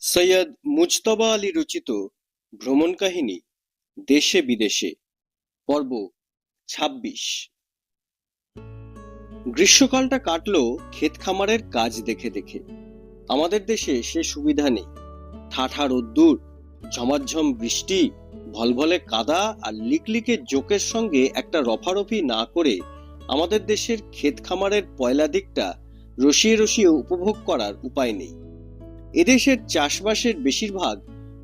সৈয়দ মুজতবা আলী রচিত ভ্রমণ কাহিনী, দেশে বিদেশে, পর্ব ২৬ গ্রীষ্মকালটা কাটলো ক্ষেত খামারের কাজ দেখে দেখে। আমাদের দেশে সে সুবিধা নেই। ঠাঠা রোদ্দুর, ঝমাঝম বৃষ্টি, ভলভলে কাদা আর লিকলিকে জোকের সঙ্গে একটা রফারফি না করে আমাদের দেশের ক্ষেত খামারের পয়লা দিকটা রসিয়ে রসিয়ে উপভোগ করার উপায় নেই। এদেশের চাষবাসের বেশিরভাগ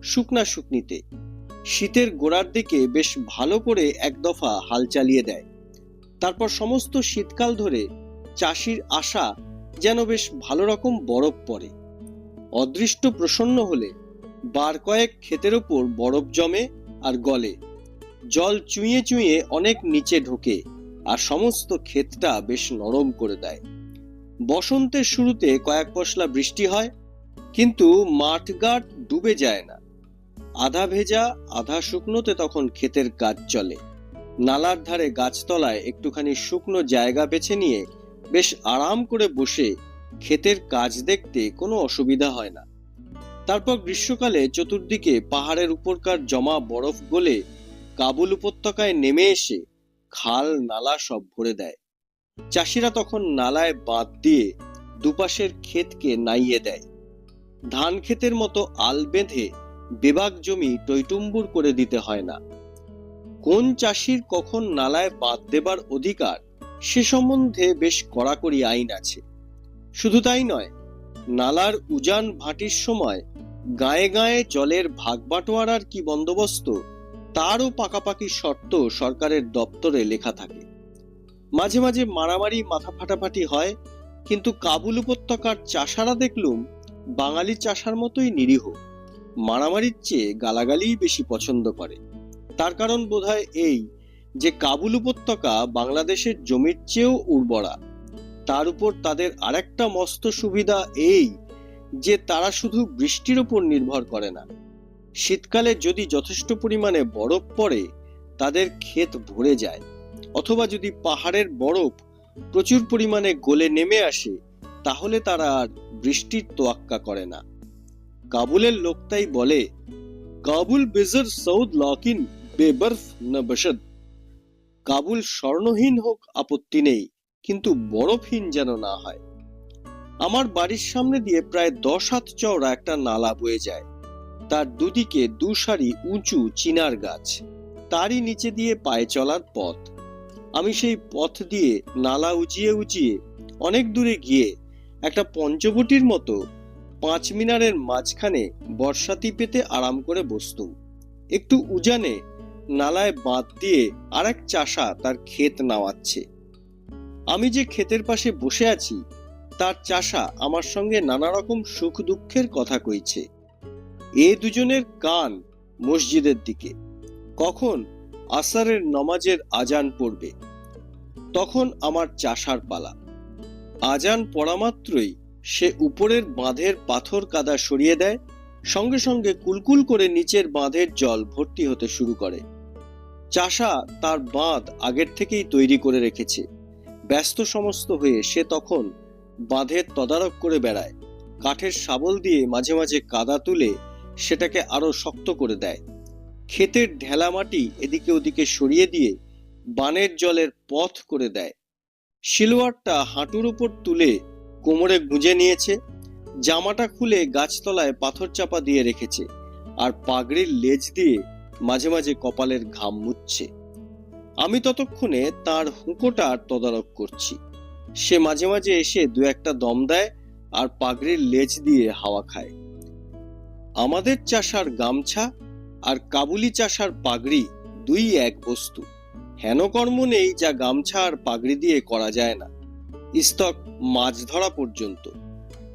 শুকনা শুকনিতে। শীতের গোড়ার দিকে বেশ ভালো করে এক দফা হাল চালিয়ে দেয়। তারপর সমস্ত শীতকাল ধরে চাষির আশা যেন বেশ ভালো রকম বরফ পড়ে। অদৃষ্ট প্রসন্ন হলে বার কয়েক ক্ষেতের ওপর বরফ জমে আর গলে। জল চুইয়ে চুইয়ে অনেক নিচে ঢোকে আর সমস্ত ক্ষেতটা বেশ নরম করে দেয়। বসন্তের শুরুতে কয়েক পশলা বৃষ্টি হয় কিন্তু মাঠঘাট ডুবে যায় না। আধা ভেজা, আধা শুকনোতে তখন ক্ষেতের কাজ চলে। নালার ধারে গাছতলায় একটুখানি শুকনো জায়গা বেছে নিয়ে বেশ আরাম করে বসে ক্ষেতের কাজ দেখতে কোনো অসুবিধা হয় না। তারপর গ্রীষ্মকালে চতুর্দিকে পাহাড়ের উপরকার জমা বরফ গলে কাবুল উপত্যকায় নেমে এসে খাল, নালা সব ভরে দেয়। চাষিরা তখন নালায় বাঁধ দিয়ে দুপাশের ক্ষেতকে নাইয়ে দেয়। ধান ক্ষেতের মতো আল বেঁধে বেবাক জমি টইটুম্বুর করে দিতে হয় না। কোন চাষির কখন নালায় বাঁধ দেবার অধিকার সে সম্বন্ধে বেশ কড়াকড়ি আইন আছে। শুধু তাই নয়, নালার উজান ভাটির সময় গায়ে গায়ে জলের ভাগ বাটোয়ারার কি বন্দোবস্ত তারও পাকাপাকি শর্ত সরকারের দপ্তরে লেখা থাকে। মাঝে মাঝে মারামারি মাথা ফাটাফাটি হয়, কিন্তু কাবুল উপত্যকার চাষারা দেখলুম বাঙালি চাষার মতোই নিরীহ। মারামারির চেয়ে গালাগালিই বেশি পছন্দ করে। তার কারণ বোধহয় এই যে কাবুল উপত্যকা বাংলাদেশের জমির চেয়েও উর্বরা। তার উপর তাদের আরেকটা মস্ত সুবিধা এই যে তারা শুধু বৃষ্টির উপর নির্ভর করে না। শীতকালে যদি যথেষ্ট পরিমাণে বরফ পড়ে, তাদের ক্ষেত ভরে যায়। অথবা যদি পাহাড়ের বরফ প্রচুর পরিমাণে গলে নেমে আসে তাহলে তারা আর বৃষ্টির তোয়াক্কা করে না। কাবুলের লোকটাই বলে, কাবুল বেজর সৌদ লকিন বেবরফ না বসদ কাবুল স্বর্ণহীন হোক, আপত্তি নেই, কিন্তু বরফহীন যেন না হয়। আমার বাড়ির সামনে দিয়ে প্রায় দশ হাত চওড়া একটা নালা বয়ে যায়। তার দুদিকে দুসারি উঁচু চিনার গাছ। তারই নিচে দিয়ে পায়ে চলার পথ। আমি সেই পথ দিয়ে নালা উজিয়ে উজিয়ে অনেক দূরে গিয়ে একটা পঞ্চবটির মতো পাঁচ মিনারের মাঝখানে বর্ষাতি পেতে আরাম করে বসতুম একটু উজানে নালায় বাঁধ দিয়ে আর এক চাষা তার ক্ষেত নাওয়াচ্ছে আমি যে ক্ষেতের পাশে বসে আছি, তার চাষা আমার সঙ্গে নানা রকম সুখ দুঃখের কথা কইছে। এ দুজনের কান মসজিদের দিকে। কখন আসারের নমাজের আজান পড়বে, তখন আমার চাষার পালা। আজান পড়া মাত্রই সে উপরের বাঁধের পাথর কাদা সরিয়ে দেয়, সঙ্গে সঙ্গে কুলকুল করে নিচের বাঁধের জল ভর্তি হতে শুরু করে। চাষা তার বাঁধ আগের থেকেই তৈরি করে রেখেছে। ব্যস্ত সমস্ত হয়ে সে তখন বাঁধের তদারক করে বেড়ায়। কাঠের শাবল দিয়ে মাঝে মাঝে কাদা তুলে সেটাকে আরও শক্ত করে দেয়। ক্ষেতের ঢেলা মাটি এদিকে ওদিকে সরিয়ে দিয়ে বানের জলের পথ করে দেয়। শিলোয়ারটা হাঁটুর উপর তুলে কোমরে গুঁজে নিয়েছে, জামাটা খুলে গাছতলায় পাথর চাপা দিয়ে রেখেছে আর পাগড়ির লেজ দিয়ে মাঝে মাঝে কপালের ঘাম মুচ্ছে। আমি ততক্ষণে তার হুঁকোটার তদারক করছি। সে মাঝে মাঝে এসে দু একটা দম দেয় আর পাগড়ির লেজ দিয়ে হাওয়া খায়। আমাদের চাষার গামছা আর কাবুলি চাষার পাগড়ি দুই এক বস্তু। হেন কর্ম নেই যা গামছা আর পাগড়ি দিয়ে করা যায় না। ইস্তক মাছ ধরা পর্যন্ত।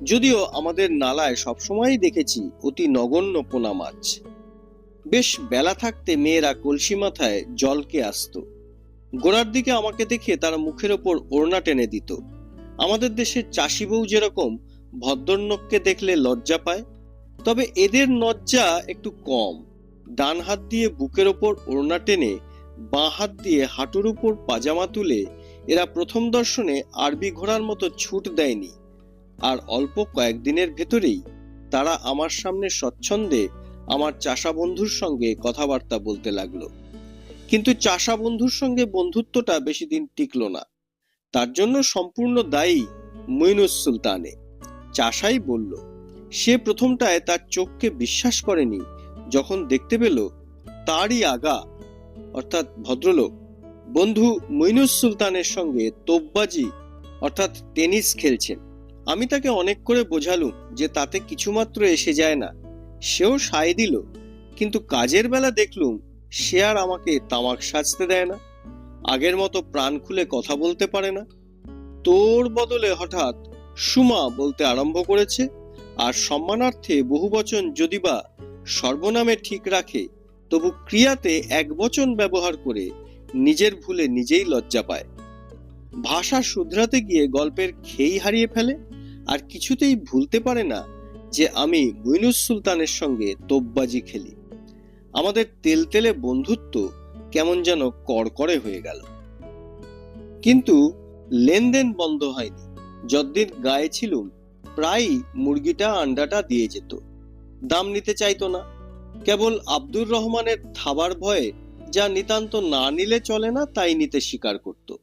যদিও আমাদের নালায় সবসময়ই দেখেছি অতি নগণ্য পোনা মাছ। বেশ বেলা থাকতে মেয়েরা কলসি মাথায় জলকে আসতো। গোড়ার দিকে আমাকে দেখে তারা মুখের ওপর ওড়না টেনে দিত। আমাদের দেশের চাষি বউ যেরকম ভদ্রন্নককে দেখলে লজ্জা পায়, তবে এদের লজ্জা একটু কম। ডান হাত দিয়ে বুকের ওপর ওড়না টেনে বাঁ হাত দিয়ে হাঁটুর উপর পাজামা তুলে এরা প্রথম দর্শনে আরবি ঘোড়ার মতো ছুট দেয়নি। আর অল্প কয়েকদিনের ভেতরেই তারা আমার সামনে স্বচ্ছন্দে আমার চাষা বন্ধুর সঙ্গে কথাবার্তা বলতে লাগল। কিন্তু চাষা বন্ধুর সঙ্গে বন্ধুত্বটা বেশি দিন টিকলো না। তার জন্য সম্পূর্ণ দায়ী মুইনুস সুলতানে। চাষাই বলল, সে প্রথমটায় তার চোখকে বিশ্বাস করেনি, যখন দেখতে পেল তারই আগা অর্থাৎ ভদ্রলোক, বন্ধু মুইনুস সুলতানের সঙ্গে তোপবাজি, অর্থাৎ টেনিস খেলছেন। আমি তাকে অনেক করে বোঝালুম যে তাতে কিছুমাত্র এসে যায় না। সেও সায় দিল, কিন্তু কাজের বেলা দেখলুম সে আর আমাকে তামাক সাজতে দেয় না। আগের মতো প্রাণ খুলে কথা বলতে পারে না। তোর বদলে হঠাৎ সুমা বলতে আরম্ভ করেছে, আর সম্মানার্থে বহু বচন যদি বা সর্বনামে ঠিক রাখে তবু ক্রিয়াতে এক বচন ব্যবহার করে নিজের ভুলে নিজেই লজ্জা পায়। ভাষা শুধরাতে গিয়ে গল্পের খেই হারিয়ে ফেলে আর কিছুতেই ভুলতে পারে না যে আমি মুইনুস সুলতানের সঙ্গে তোপবাজি খেলি। আমাদের তেলতেলে বন্ধুত্ব কেমন যেন কড়কড়ে হয়ে গেল। কিন্তু লেনদেন বন্ধ হয়নি। যতদিন গায়ে ছিলুম, প্রায়ই মুরগিটা আন্ডাটা দিয়ে যেত। দাম নিতে চাইতো না কেবল আব্দুর রহমানের থাবার ভয়ে যা নিতান্ত না নিলে চলে না, তাই নিতে স্বীকার করত।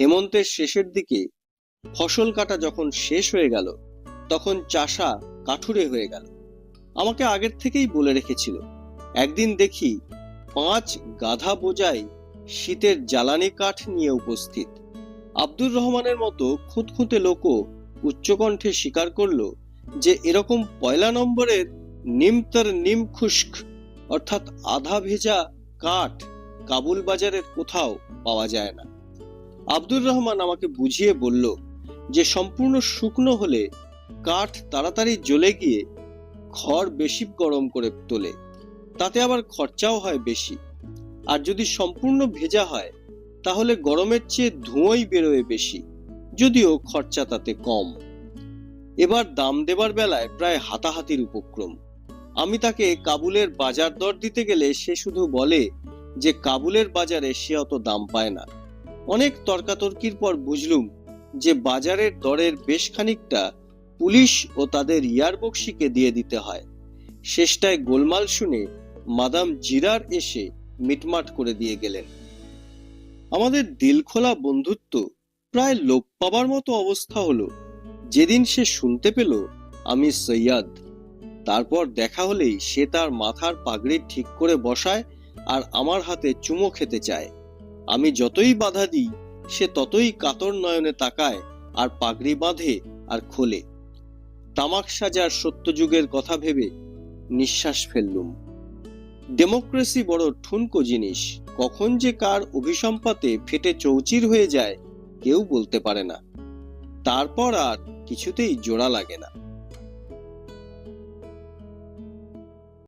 হেমন্তের শেষের দিকে ফসল কাটা যখন শেষ হয়ে গেল, তখন চাষা কাঠুরে হয়ে গেল। আমাকে আগের থেকেই বলে রেখেছিল, একদিন দেখি পাঁচ গাধা বোঝাই শীতের জ্বালানি কাঠ নিয়ে উপস্থিত। আব্দুর রহমানের মতো খুঁতখুঁতে লোকও উচ্চকণ্ঠে স্বীকার করল যে, এরকম পয়লা নম্বরের নিমতর নিম খুস্ক অর্থাৎ আধা ভেজা কাঠ কাবুল বাজারের কোথাও পাওয়া যায় না। আব্দুর রহমান আমাকে বুঝিয়ে বলল যে সম্পূর্ণ শুকনো হলে কাঠ তাড়াতাড়ি জ্বলে গিয়ে খড় বেশি গরম করে তোলে, তাতে আবার খরচাও হয় বেশি। আর যদি সম্পূর্ণ ভেজা হয়, তাহলে গরমের চেয়ে ধোঁয়াই বেরোয় বেশি, যদিও খরচা তাতে কম। এবার দাম দেবার বেলায় প্রায় হাতাহাতির উপক্রম। আমি তাকে কাবুলের বাজার দর দিতে গেলে সে শুধু বলে যে কাবুলের বাজারে সে অত দাম পায় না। অনেক তর্কাতর্কির পর বুঝলুম যে বাজারের দরের বেশ খানিকটা পুলিশ ও তাদের ইয়ারবক্সিকে দিয়ে দিতে হয়। শেষটায় গোলমাল শুনে মাদাম জিরার এসে মিটমাট করে দিয়ে গেলেন। আমাদের দিলখোলা বন্ধুত্ব প্রায় লোপ পাবার মতো অবস্থা হলো। যেদিন সে শুনতে পেল আমি সৈয়াদ। তারপর দেখা হলেই সে তার মাথার পাগড়ি ঠিক করে বসায় আর আমার হাতে চুমো খেতে চায়। আমি যতই বাধা দিই, সে ততই কাতর নয়নে তাকায় আর পাগড়ি বাঁধে আর খোলে। তামাক সাজার সত্যযুগের কথা ভেবে নিঃশ্বাস ফেললুম। ডেমোক্রেসি বড় ঠুনকো জিনিস। কখন যে কার অভিসম্পাতে ফেটে চৌচির হয়ে যায়, কেউ বলতে পারে না। তারপর আর কিছুতেই জোড়া লাগে না।